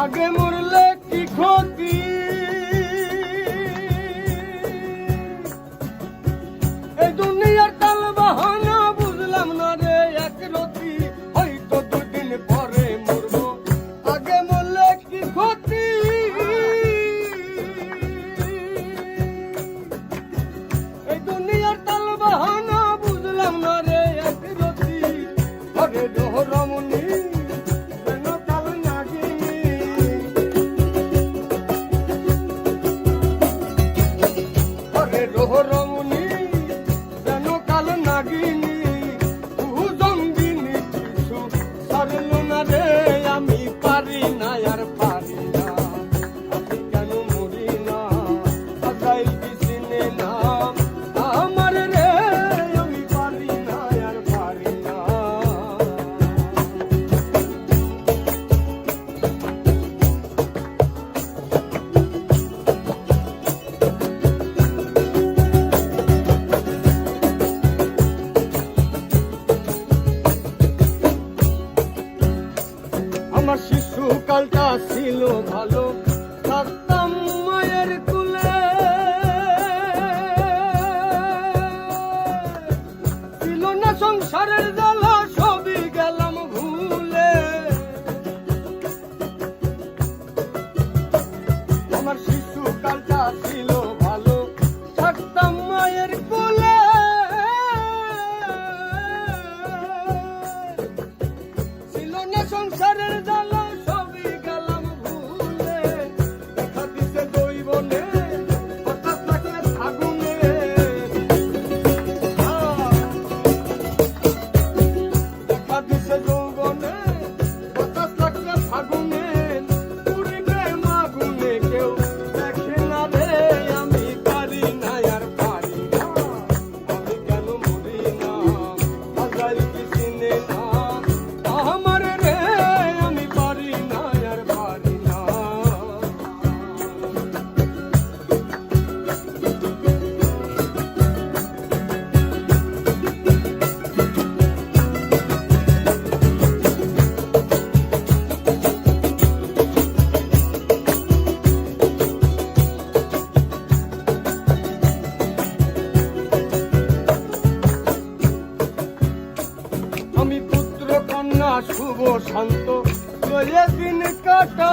Hagemos ভালো শুভ শান্ত চলে দিন কাটা